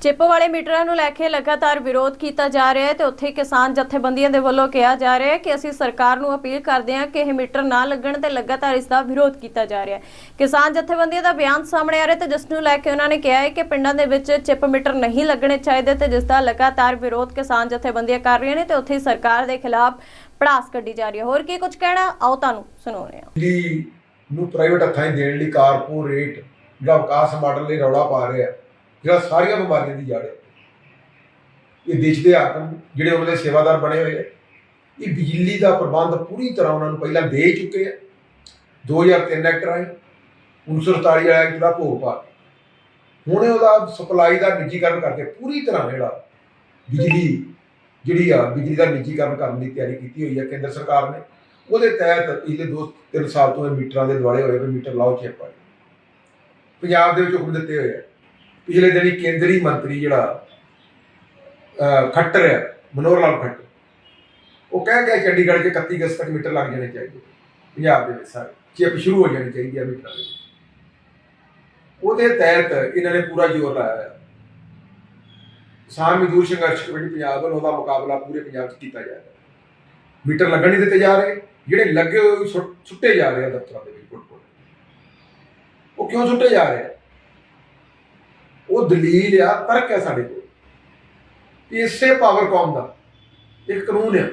Chip ਵਾਲੇ ਮੀਟਰਾਂ ਨੂੰ ਲੈ ਕੇ ਲਗਾਤਾਰ ਵਿਰੋਧ ਕੀਤਾ ਜਾ ਰਿਹਾ ਹੈ ਤੇ ਉੱਥੇ ਕਿਸਾਨ ਜਥੇਬੰਦੀਆਂ ਦੇ ਵੱਲੋਂ ਕਿਹਾ ਜਾ ਰਿਹਾ ਹੈ ਕਿ ਅਸੀਂ ਸਰਕਾਰ ਨੂੰ ਅਪੀਲ ਕਰਦੇ ਹਾਂ ਕਿ ਇਹ ਮੀਟਰ ਨਾ ਲੱਗਣ ਤੇ ਲਗਾਤਾਰ ਇਸ ਦਾ ਵਿਰੋਧ ਕੀਤਾ ਜਾ ਰਿਹਾ ਹੈ। ਕਿਸਾਨ ਜਥੇਬੰਦੀਆਂ ਦਾ ਬਿਆਨ ਸਾਹਮਣੇ ਆ ਰਿਹਾ ਤੇ ਜਿਸ ਨੂੰ ਲੈ ਕੇ ਉਹਨਾਂ ਨੇ ਕਿਹਾ ਹੈ ਕਿ ਪਿੰਡਾਂ ਦੇ ਵਿੱਚ ਚਿੱਪ ਮੀਟਰ ਨਹੀਂ ਲੱਗਣੇ ਚਾਹੀਦੇ ਤੇ ਜਿਸ ਦਾ ਲਗਾਤਾਰ ਵਿਰੋਧ ਕਿਸਾਨ ਜਥੇਬੰਦੀਆਂ ਕਰ ਰਹੀਆਂ ਨੇ ਤੇ ਉੱਥੇ ਸਰਕਾਰ ਦੇ ਖਿਲਾਫ ਪੜਾਸ ਕੱਢੀ ਜਾ ਰਹੀ ਹੈ। ਹੋਰ ਕੀ ਕੁਝ ਕਹਿਣਾ? ਆਓ ਤੁਹਾਨੂੰ ਸੁਣਾਉਂਦੇ ਹਾਂ। ਬਿਜਲੀ ਨੂੰ ਪ੍ਰਾਈਵੇਟ ਹੱਥਾਂ ਦੇਣ ਲਈ ਕਾਰਪੋਰੇਟ ਜਿਹੜਾ ਵਿਕਾਸ ਮਾਡਲ ਲਈ ਰੌਲਾ ਪਾ ਰਿਹਾ ਜਿਹੜਾ ਸਾਰੀਆਂ ਬਿਮਾਰੀਆਂ ਦੀ ਜੜ ਹੈ। ਇਹ ਦੇਸ਼ ਦੇ ਹਾਕਮ ਜਿਹੜੇ ਉਹਨਾਂ ਦੇ ਸੇਵਾਦਾਰ ਬਣੇ ਹੋਏ ਆ। ਇਹ ਬਿਜਲੀ ਦਾ ਪ੍ਰਬੰਧ ਪੂਰੀ ਤਰ੍ਹਾਂ ਉਹਨਾਂ ਨੂੰ ਪਹਿਲਾਂ ਦੇ ਚੁੱਕੇ ਆ। 2003 ਐਕਟ ਰਾਹੀਂ 1947 ਵਾਲਾ ਐਕਟ ਦਾ ਭੋਗ ਪਾ ਹੁਣ ਉਹਦਾ ਸਪਲਾਈ ਦਾ ਨਿੱਜੀਕਰਨ ਕਰਕੇ ਪੂਰੀ ਤਰ੍ਹਾਂ ਜਿਹੜਾ ਬਿਜਲੀ ਜਿਹੜੀ ਆ, ਬਿਜਲੀ ਦਾ ਨਿੱਜੀਕਰਨ ਕਰਨ ਦੀ ਤਿਆਰੀ ਕੀਤੀ ਹੋਈ ਹੈ ਕੇਂਦਰ ਸਰਕਾਰ ਨੇ। ਉਹਦੇ ਤਹਿਤ ਪਿਛਲੇ ਦੋ ਤਿੰਨ ਸਾਲ ਤੋਂ ਇਹ ਮੀਟਰਾਂ ਦੇ ਦੁਆਲੇ ਹੋਏ ਵੀ ਮੀਟਰ ਲਾਓ ਚੈੱਕ ਪਾਓ ਪੰਜਾਬ ਦੇ ਵਿੱਚ ਹੁਕਮ ਦਿੱਤੇ ਹੋਏ ਆ। ਪਿਛਲੇ ਦਿਨੀ ਕੇਂਦਰੀ ਮੰਤਰੀ ਜਿਹੜਾ ਖੱਟਰ ਹੈ ਮਨੋਹਰ ਲਾਲ ਖੱਟਰ ਉਹ ਕਹਿ ਗਿਆ ਚੰਡੀਗੜ੍ਹ 'ਚ 31 ਅਗਸਤ ਤੱਕ ਮੀਟਰ ਲੱਗ ਜਾਣੇ ਚਾਹੀਦੇ ਪੰਜਾਬ ਦੇ ਵਿੱਚ ਸਾਰੇ ਚਿੱਪ ਸ਼ੁਰੂ ਹੋ ਜਾਣੀ ਚਾਹੀਦੀ ਹੈ ਮੀਟਰਾਂ ਦੇ ਵਿੱਚ। ਉਹਦੇ ਤਹਿਤ ਇਹਨਾਂ ਨੇ ਪੂਰਾ ਜ਼ੋਰ ਲਾਇਆ ਹੈ ਕਿਸਾਨ ਮਜ਼ਦੂਰ ਸੰਘਰਸ਼ ਕਮੇਟੀ ਪੰਜਾਬ ਵੱਲੋਂ ਉਹਦਾ ਮੁਕਾਬਲਾ ਪੂਰੇ ਪੰਜਾਬ 'ਚ ਕੀਤਾ ਜਾ ਰਿਹਾ। ਮੀਟਰ ਲੱਗਣ ਨਹੀਂ ਦਿੱਤੇ ਜਾ ਰਹੇ, ਜਿਹੜੇ ਲੱਗੇ ਹੋਏ ਸੁੱਟ- ਸੁੱਟੇ ਜਾ ਰਹੇ ਆ ਦਫ਼ਤਰਾਂ ਦੇ ਵਿੱਚ ਫੁੱਟ ਉਹ ਕਿਉਂ ਸੁੱਟੇ ਜਾ ਰਹੇ ਆ? ਉਹ ਦਲੀਲ ਆ, ਤਰਕ ਹੈ ਸਾਡੇ ਕੋਲ। ਕਿ ਇਸੇ ਪਾਵਰਕੌਮ ਦਾ, ਇੱਕ ਕਾਨੂੰਨ ਆ।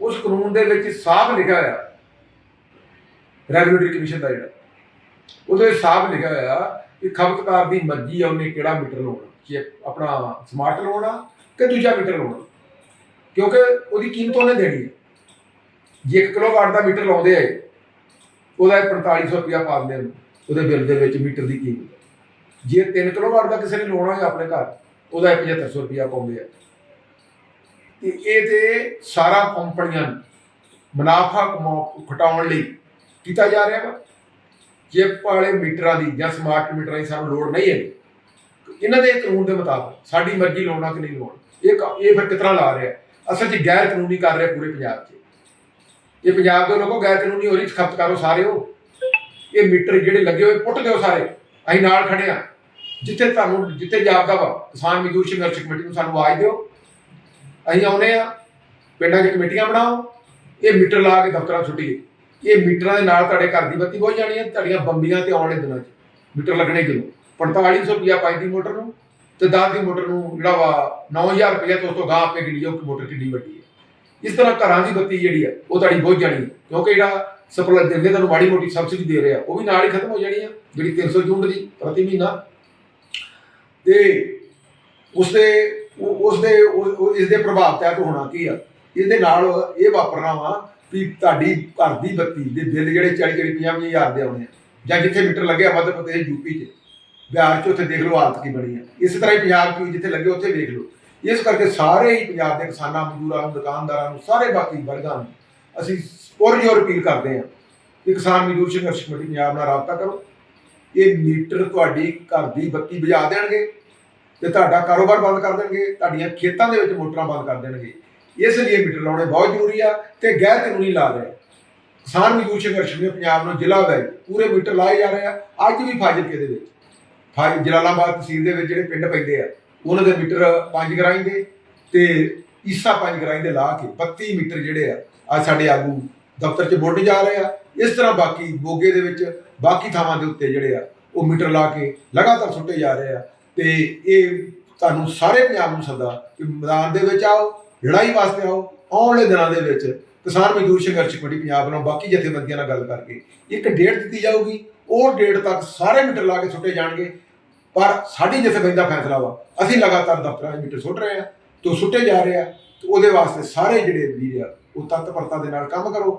ਉਸ ਕਾਨੂੰਨ ਦੇ ਵਿੱਚ ਸਾਫ਼ ਲਿਖਿਆ ਹੋਇਆ, ਰੈਗੂਲੇਟਰੀ ਕਮਿਸ਼ਨ ਦਾ ਜਿਹੜਾ। ਉਹਦੇ ਵਿੱਚ ਸਾਫ਼ ਲਿਖਿਆ ਹੋਇਆ ਕਿ ਖਪਤਕਾਰ ਦੀ ਮਰਜ਼ੀ ਆ, ਉਹਨੇ ਕਿਹੜਾ ਮੀਟਰ ਲਾਉਣਾ, ਕਿ ਆਪਣਾ ਸਮਾਰਟ ਲਾਉਣਾ ਕਿ ਦੂਜਾ ਮੀਟਰ ਲਾਉਣਾ। ਕਿਉਂਕਿ ਉਹਦੀ ਕੀਮਤ ਉਹਨੇ ਦੇਣੀ ਹੈ ਜੇ 1 ਕਿਲੋਵਾਟ ਦਾ ਮੀਟਰ ਲਾਉਂਦੇ ਆਏ ਉਹਦਾ ਇਹ 4500 ਰੁਪਇਆ ਪਾ ਦਿੰਦੇ ਉਹਦੇ ਬਿੱਲ ਦੇ ਵਿੱਚ ਮੀਟਰ ਦੀ ਕੀਮਤ। ਜੇ 3 ਕਿਲੋਵਾਟ ਦਾ ਕਿਸੇ ਨੇ ਲੋਣਾ ਹੈ ਆਪਣੇ ਘਰ, ਉਹਦਾ ਇਹ 7500 ਰੁਪਇਆ ਪਾਉਂਦੇ ਆ। ਤੇ ਇਹ ਤੇ ਸਾਰਾ ਕੰਪਨੀਆਂ ਨੂੰ ਮੁਨਾਫਾ ਕਮਾਉ ਘਟਾਉਣ ਲਈ ਕੀਤਾ ਜਾ ਰਿਹਾ ਵਾ। ਚਿੱਪ ਵਾਲੇ ਮੀਟਰਾਂ ਦੀ ਜਾਂ ਸਮਾਰਟ ਮੀਟਰਾਂ ਦੀ ਸਾਨੂੰ ਲੋੜ ਨਹੀਂ ਹੈ, ਇਹਨਾਂ ਦੇ ਕਾਨੂੰਨ ਦੇ ਮੁਤਾਬਕ ਸਾਡੀ ਮਰਜ਼ੀ ਲਾਉਣਾ ਕਿ ਨਹੀਂ ਲਾਉਣਾ, ਇਹ ਕ- ਇਹ ਫਿਰ ਕਿਤਨਾ ਲਾ ਰਿਹਾ? ਅਸਲ 'ਚ ਗੈਰ ਕਾਨੂੰਨੀ ਕਰ ਰਿਹਾ ਪੂਰੇ ਪੰਜਾਬ 'ਚ। ਇਹ ਪੰਜਾਬ ਦੇ ਲੋਕੋ ਗੈਰ ਕਾਨੂੰਨੀ ਹੋ ਰਹੀ ਖਪਤਕਾਰੋ ਸਾਰੇ ਹੋ ਇਹ ਮੀਟਰ ਜਿਹੜੇ ਲੱਗੇ ਹੋਏ ਪੁੱਟ ਦਿਓ ਸਾਰੇ, ਅਸੀਂ ਨਾਲ ਖੜੇ ਆ। ਜਿੱਥੇ ਤੁਹਾਨੂੰ, ਜਿੱਥੇ ਜਾਪਦਾ ਵਾ, ਕਿਸਾਨ ਮਜ਼ਦੂਰ ਸੰਘਰਸ਼ ਕਮੇਟੀ ਨੂੰ ਸਾਨੂੰ ਆਵਾਜ਼ ਦਿਓ। ਅਸੀਂ ਆਉਨੇ ਆ ਪਿੰਡਾਂ 'ਚ ਕਮੇਟੀਆਂ ਬਣਾਓ, ਇਹ ਮੀਟਰ ਲਾ ਕੇ ਦਫ਼ਤਰਾਂ 'ਚ ਸੁੱਟੀਏ। ਇਹ ਮੀਟਰਾਂ ਦੇ ਨਾਲ ਤੁਹਾਡੇ ਘਰ ਦੀ ਬੱਤੀ ਬਹੁਤ ਜਾਣੀ ਹੈ, ਤੁਹਾਡੀਆਂ ਬੰਬੀਆਂ ਤੇ ਆਉਣ ਵਾਲੇ ਦਿਨਾਂ 'ਚ, ਮੀਟਰ ਲੱਗਣੇ ਕਿਲੋ 4500 ਰੁਪਿਆ ਪਾਈ ਦੀ ਮੋਟਰ ਨੂੰ ਤੇ 10 ਦੀ ਮੋਟਰ ਨੂੰ ਜਿਹੜਾ ਵਾ 9000 ਰੁਪਇਆ ਤੋਂ ਉਸ ਤੋਂ ਗਾਂ ਆਪੇ ਗਿਣੀ ਜਾਓ ਕਿ ਮੋਟਰ ਕਿੰਨੀ ਵੱਡੀ ਹੈ। ਇਸ ਤਰ੍ਹਾਂ ਘਰਾਂ ਦੀ ਬੱਤੀ ਜਿਹੜੀ ਆ ਉਹ ਤੁਹਾਡੀ ਬਹੁਤ ਜਾਣੀ ਹੈ, ਕਿਉਂਕਿ ਜਿਹੜਾ ਸਪਲਾਈ ਦਿੰਦੇ, ਤੁਹਾਨੂੰ ਮਾੜੀ ਮੋਟੀ ਸਬਸਿਡੀ ਦੇ ਰਿਹਾ, ਉਹ ਵੀ ਨਾਲ ਹੀ ਖਤਮ ਹੋ ਜਾਣੀ ਆ ਜਿਹੜੀ 300 ਯੂਨਿਟ ਦੀ ਪ੍ਰਤੀ ਮਹੀਨਾ। ਤੇ ਉਸਦੇ ਦੇ ਇਸ ਦੇ ਪ੍ਰਭਾਵ ਤਹਿਤ ਹੋਣਾ ਕੀ ਆ? ਇਹਦੇ ਨਾਲ ਇਹ ਵਾਪਰਨਾ ਵਾ ਵੀ ਤੁਹਾਡੀ ਘਰ ਦੀ ਬੱਤੀ ਦੇ ਬਿੱਲ ਜਿਹੜੇ 40 40 50 ਹਜ਼ਾਰ ਦੇ ਆਉਣੇ ਆ। ਜਾਂ ਜਿੱਥੇ ਮੀਟਰ ਲੱਗਿਆ ਮੱਧ ਪ੍ਰਦੇਸ਼ ਯੂਪੀ 'ਚ। ਬਿਹਾਰ 'ਚ ਉੱਥੇ ਦੇਖ ਲਓ ਹਾਲਤ ਕੀ ਬਣੀ ਆ। ਇਸੇ ਤਰ੍ਹਾਂ ਹੀ ਪੰਜਾਬ 'ਚ ਜਿੱਥੇ ਲੱਗੇ ਉੱਥੇ ਵੇਖ ਲਓ। ਇਸ ਕਰਕੇ ਸਾਰੇ ਹੀ ਪੰਜਾਬ ਦੇ ਕਿਸਾਨਾਂ, ਮਜ਼ਦੂਰਾਂ ਨੂੰ, ਦੁਕਾਨਦਾਰਾਂ ਨੂੰ ਸਾਰੇ ਬਾਕੀ ਵਰਗਾਂ ਨੂੰ ਅਸੀਂ ਪੁਰਜੋਰ ਅਪੀਲ ਕਰਦੇ ਹਾਂ ਕਿ ਕਿਸਾਨ ਮਜ਼ਦੂਰ ਸੰਘਰਸ਼ ਕਮੇਟੀ ਪੰਜਾਬ ਨਾਲ ਰਾਬਤਾ ਕਰੋ। ਇਹ ਮੀਟਰ ਤੁਹਾਡੀ ਘਰ ਦੀ ਬੱਤੀ ਬੁਝਾ ਦੇਣਗੇ। ਤੇ ਤੁਹਾਡਾ ਕਾਰੋਬਾਰ ਬੰਦ ਕਰ ਦੇਣਗੇ, ਤੁਹਾਡੀਆਂ ਖੇਤਾਂ ਦੇ ਵਿੱਚ ਮੋਟਰਾਂ ਬੰਦ ਕਰ ਦੇਣਗੇ। ਇਸ ਲਈ ਮੀਟਰ ਲਾਉਣੇ ਬਹੁਤ ਜ਼ਰੂਰੀ ਆ ਤੇ ਗੈਰ ਕਾਨੂੰਨੀ ਲਾ ਰਹੇ ਆ। ਕਿਸਾਨ ਮਜ਼ਦੂਰ ਸੰਘਰਸ਼ ਨੇ ਪੰਜਾਬ ਨੂੰ ਜ਼ਿਲ੍ਹਾ ਵੈ ਪੂਰੇ ਮੀਟਰ ਲਾਏ ਜਾ ਰਹੇ ਆ। ਅੱਜ ਵੀ ਫਾਜ਼ਿਲਕੇ ਦੇ ਵਿੱਚ, ਫਾਜ਼ਿਲ ਜਲਾਲਾਬਾਦ ਤਹਿਸੀਲ ਦੇ ਵਿੱਚ ਜਿਹੜੇ ਪਿੰਡ ਪੈਂਦੇ ਆ, ਉਹਨਾਂ ਦੇ ਮੀਟਰ ਪੰਜ ਗਰਾਈ ਦੇ ਤੇ ਈਸਾ ਪੰਜ ਗਰਾਈ ਦੇ ਲਾ ਕੇ 32 ਮੀਟਰ ਜਿਹੜੇ ਆ, ਅੱਜ ਸਾਡੇ ਆਗੂ ਦਫ਼ਤਰ 'ਚ ਬੁੱਢ ਜਾ ਰਹੇ ਆ। ਇਸ ਤਰ੍ਹਾਂ ਬਾਕੀ ਬੋਗੇ ਦੇ ਵਿੱਚ ਬਾਕੀ ਥਾਵਾਂ ਦੇ ਉੱਤੇ ਜਿਹੜੇ ਆ, ਉਹ ਮੀਟਰ ਲਾ ਕੇ ਲਗਾਤਾਰ ਸੁੱਟੇ ਜਾ ਰਹੇ ਆ। ਤੇ ਇਹ ਤੁਹਾਨੂੰ ਸਾਰੇ ਪੰਜਾਬ ਨੂੰ ਸੱਦਾ ਕਿ ਮੈਦਾਨ ਦੇ ਵਿੱਚ ਆਓ, ਲੜਾਈ ਵਾਸਤੇ ਆਓ, ਆਉਣ ਵਾਲੇ ਦਿਨਾਂ ਦੇ ਵਿੱਚ ਕਿਸਾਨ ਮਜ਼ਦੂਰ ਸੰਘਰਸ਼ ਕਮੇਟੀ ਪੰਜਾਬ ਨਾਲ ਬਾਕੀ ਜਥੇਬੰਦੀਆਂ ਨਾਲ ਗੱਲ ਕਰਕੇ ਇੱਕ ਡੇਟ ਦਿੱਤੀ ਜਾਊਗੀ, ਉਹ ਡੇਟ ਤੱਕ ਸਾਰੇ ਮੀਟਰ ਲਾ ਕੇ ਸੁੱਟੇ ਜਾਣਗੇ, ਪਰ ਸਾਡੀ ਜਥੇਬੰਦੀ ਦਾ ਫੈਸਲਾ ਵਾ, ਅਸੀਂ ਲਗਾਤਾਰ ਦਫ਼ਤਰਾਂ 'ਚ ਮੀਟਰ ਸੁੱਟ ਰਹੇ ਆ ਤੇ ਉਹ ਸੁੱਟੇ ਜਾ ਰਹੇ ਆ, ਤੇ ਉਹਦੇ ਵਾਸਤੇ ਸਾਰੇ ਜਿਹੜੇ ਵੀਰ ਆ, ਉਹ ਤਤਪਰਤਾ ਦੇ ਨਾਲ ਕੰਮ ਕਰੋ।